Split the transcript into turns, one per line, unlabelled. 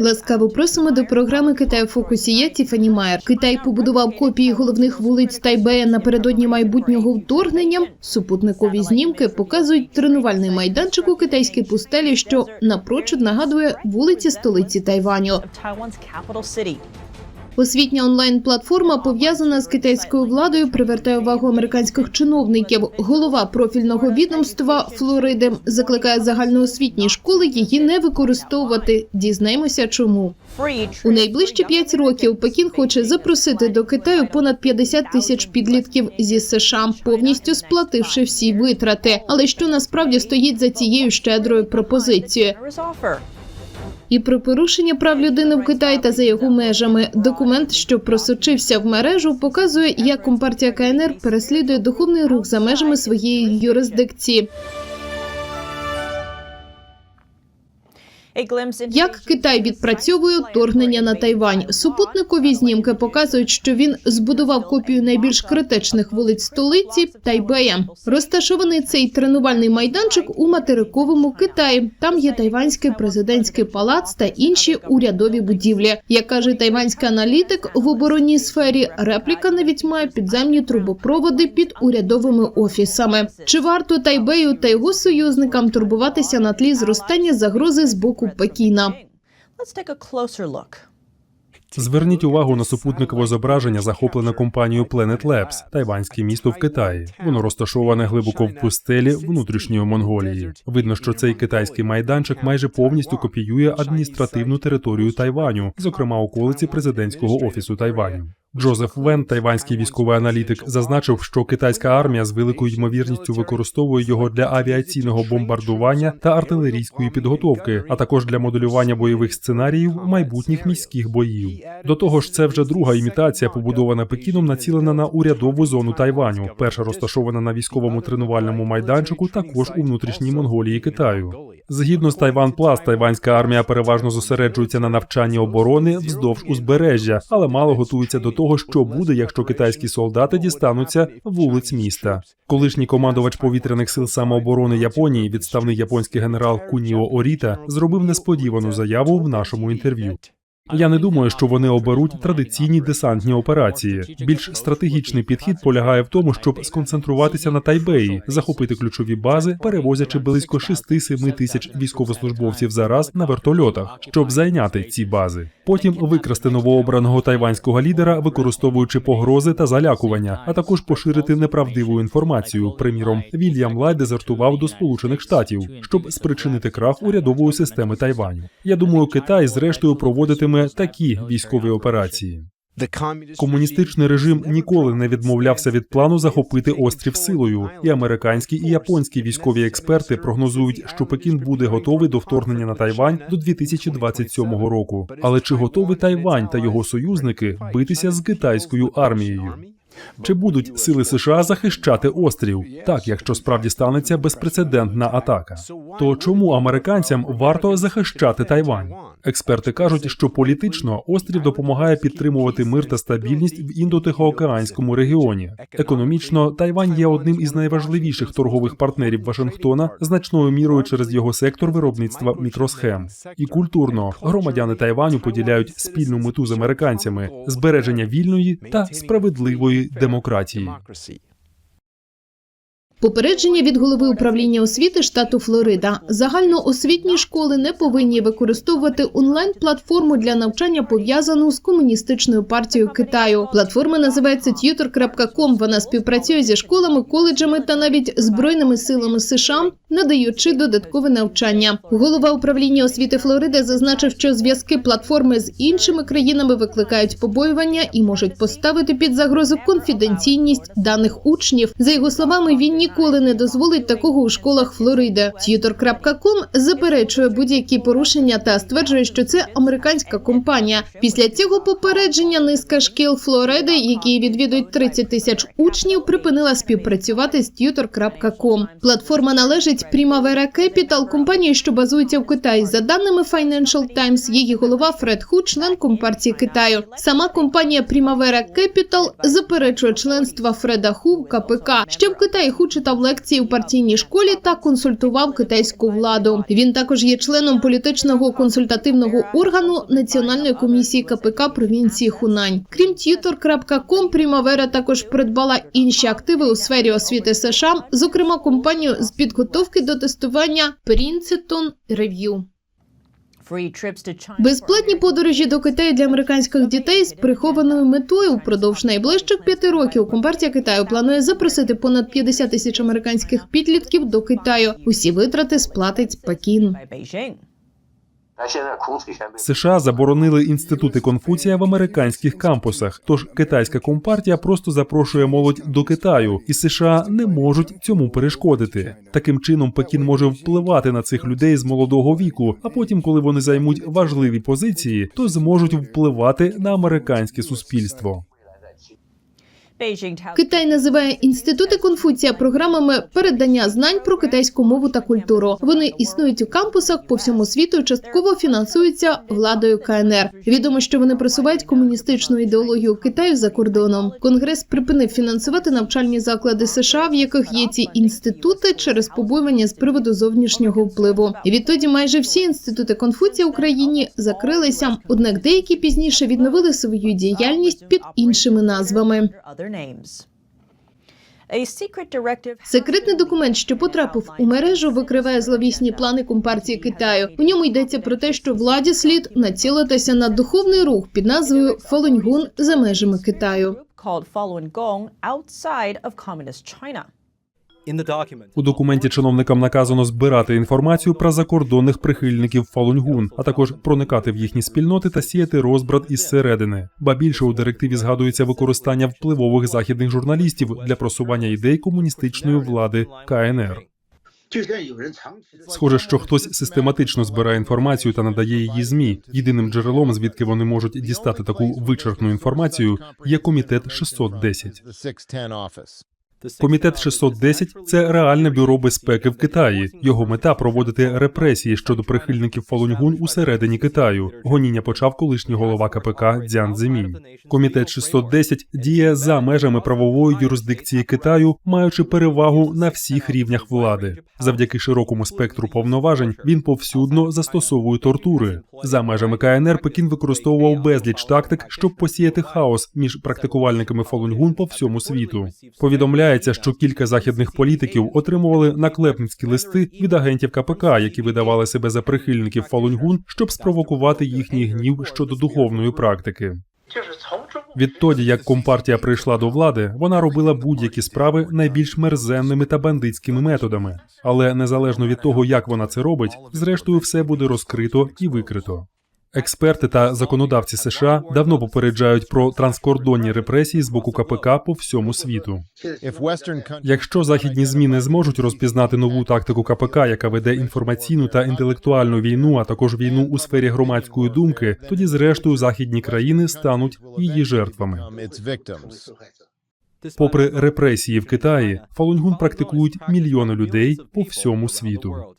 Ласкаво просимо до програми Китай у фокусі. Я Тіфані Майер. Китай побудував копії головних вулиць Тайбея напередодні майбутнього вторгнення. Супутникові знімки показують тренувальний майданчик у китайській пустелі, що напрочуд нагадує вулиці столиці Тайваню. Освітня онлайн-платформа пов'язана з китайською владою, привертає увагу американських чиновників. Голова профільного відомства Флориди закликає загальноосвітні школи її не використовувати. Дізнаємося, чому. У найближчі п'ять років Пекін хоче запросити до Китаю понад 50 тисяч підлітків зі США, повністю сплативши всі витрати. Але що насправді стоїть за цією щедрою пропозицією? І про порушення прав людини в Китаї та за його межами. Документ, що просочився в мережу, показує, як компартія КНР переслідує духовний рух за межами своєї юрисдикції. Як Китай відпрацьовує вторгнення на Тайвань? Супутникові знімки показують, що він збудував копію найбільш критичних вулиць столиці Тайбея. Розташований цей тренувальний майданчик у материковому Китаї. Там є тайванський президентський палац та інші урядові будівлі. Як каже тайванський аналітик, в оборонній сфері репліка навіть має підземні трубопроводи під урядовими офісами. Чи варто Тайбею та його союзникам турбуватися на тлі зростання загрози з боку Пекіна?
Closer look.
Зверніть увагу на супутникове зображення, захоплене компанією Planet Labs, тайванське місто в Китаї. Воно розташоване глибоко в пустелі внутрішньої Монголії. Видно, що цей китайський майданчик майже повністю копіює адміністративну територію Тайваню, зокрема околиці президентського офісу Тайваню. Джозеф Вен, тайванський військовий аналітик, зазначив, що китайська армія з великою ймовірністю використовує його для авіаційного бомбардування та артилерійської підготовки, а також для моделювання бойових сценаріїв майбутніх міських боїв. До того ж, це вже друга імітація, побудована Пекіном, націлена на урядову зону Тайваню. Перша розташована на військовому тренувальному майданчику, також у внутрішній Монголії Китаю. Згідно з Тайван Плас, тайванська армія переважно зосереджується на навчанні оборони вздовж узбережжя, але мало готується до того, що буде, якщо китайські солдати дістануться вулиць міста. Колишній командувач повітряних сил самооборони Японії, відставний японський генерал Куніо Оріта, зробив несподівану заяву в нашому інтерв'ю. Я не думаю, що вони оберуть традиційні десантні операції. Більш стратегічний підхід полягає в тому, щоб сконцентруватися на Тайбеї, захопити ключові бази, перевозячи близько 6-7 тисяч військовослужбовців за раз на вертольотах, щоб зайняти ці бази. Потім викрасти новообраного тайванського лідера, використовуючи погрози та залякування, а також поширити неправдиву інформацію. Приміром, Вільям Лай дезертував до Сполучених Штатів, щоб спричинити крах урядової системи Тайваню. Я думаю, Китай зрештою проводитиме такі військові операції. Комуністичний режим ніколи не відмовлявся від плану захопити острів силою, і американські і японські військові експерти прогнозують, що Пекін буде готовий до вторгнення на Тайвань до 2027 року. Але чи готовий Тайвань та його союзники битися з китайською армією? Чи будуть сили США захищати острів? Так, якщо справді станеться безпрецедентна атака. То чому американцям варто захищати Тайвань? Експерти кажуть, що політично острів допомагає підтримувати мир та стабільність в індотихоокеанському регіоні. Економічно Тайвань є одним із найважливіших торгових партнерів Вашингтона, значною мірою через його сектор виробництва мікросхем. І культурно громадяни Тайваню поділяють спільну мету з американцями збереження вільної та справедливої демократії.
Попередження від голови управління освіти штату Флорида. Загальноосвітні школи не повинні використовувати онлайн-платформу для навчання пов'язану з комуністичною партією Китаю. Платформа називається tutor.com. Вона співпрацює зі школами, коледжами та навіть збройними силами США, надаючи додаткове навчання. Голова управління освіти Флориди зазначив, що зв'язки платформи з іншими країнами викликають побоювання і можуть поставити під загрозу конфіденційність даних учнів. За його словами, він ніколи не дозволить такого у школах Флориди. Tutor.com заперечує будь-які порушення та стверджує, що це американська компанія. Після цього попередження низка шкіл Флориди, які відвідують 30 тисяч учнів, припинила співпрацювати з Tutor.com. Платформа належить Primavera Capital, компанії, що базується в Китаї. За даними Financial Times, її голова Фред Ху, член компартії Китаю. Сама компанія Primavera Capital заперечує членство Фреда Ху в КПК. Ще в Китаї Ху читав лекції у партійній школі та консультував китайську владу. Він також є членом політичного консультативного органу Національної комісії КПК провінції Хунань. Крім Tutor.com, Primavera також придбала інші активи у сфері освіти США, зокрема компанію з підготовки до тестування Princeton Review. Безплатні подорожі до Китаю для американських дітей з прихованою метою впродовж найближчих п'яти років. Компартія Китаю планує запросити понад 50 тисяч американських підлітків до Китаю. Усі витрати сплатить Пекін.
США заборонили інститути Конфуція в американських кампусах. Тож китайська компартія просто запрошує молодь до Китаю, і США не можуть цьому перешкодити. Таким чином, Пекін може впливати на цих людей з молодого віку, а потім, коли вони займуть важливі позиції, то зможуть впливати на американське суспільство.
Китай називає інститути Конфуція програмами передання знань про китайську мову та культуру. Вони існують у кампусах по всьому світу частково фінансуються владою КНР. Відомо, що вони просувають комуністичну ідеологію Китаю за кордоном. Конгрес припинив фінансувати навчальні заклади США, в яких є ці інститути, через побоювання з приводу зовнішнього впливу. Відтоді майже всі інститути Конфуція в Україні закрилися. Однак деякі пізніше відновили свою діяльність під іншими назвами. Секретний документ, що потрапив у мережу, викриває зловісні плани компартії Китаю. У ньому йдеться про те, що владі слід націлитися на духовний рух під назвою Фалуньгун за межами Китаю.
У документі чиновникам наказано збирати інформацію про закордонних прихильників Фалуньгун, а також проникати в їхні спільноти та сіяти розбрат із середини. Ба більше у директиві згадується використання впливових західних журналістів для просування ідей комуністичної влади КНР. Схоже, що хтось систематично збирає інформацію та надає її змі. Єдиним джерелом, звідки вони можуть дістати таку вичерпну інформацію, є комітет 610.
The 610 office.
Комітет 610 – це реальне бюро безпеки в Китаї. Його мета проводити репресії щодо прихильників Фалуньгун усередині Китаю. Гоніння почав колишній голова КПК Дзян Зимінь. Комітет 610 діє за межами правової юрисдикції Китаю, маючи перевагу на всіх рівнях влади. Завдяки широкому спектру повноважень він повсюдно застосовує тортури. За межами КНР Пекін використовував безліч тактик, щоб посіяти хаос між практикувальниками Фалуньгун по всьому світу виявляється, що кілька західних політиків отримували наклепницькі листи від агентів КПК, які видавали себе за прихильників Фалуньгун, щоб спровокувати їхній гнів щодо духовної практики. Відтоді, як компартія прийшла до влади, вона робила будь-які справи найбільш мерзенними та бандитськими методами. Але незалежно від того, як вона це робить, зрештою все буде розкрито і викрито. Експерти та законодавці США давно попереджають про транскордонні репресії з боку КПК по всьому світу. Якщо західні змі не зможуть розпізнати нову тактику КПК, яка веде інформаційну та інтелектуальну війну, а також війну у сфері громадської думки, тоді зрештою західні країни стануть її жертвами. Попри репресії в Китаї, фалунгун практикують мільйони людей по всьому світу.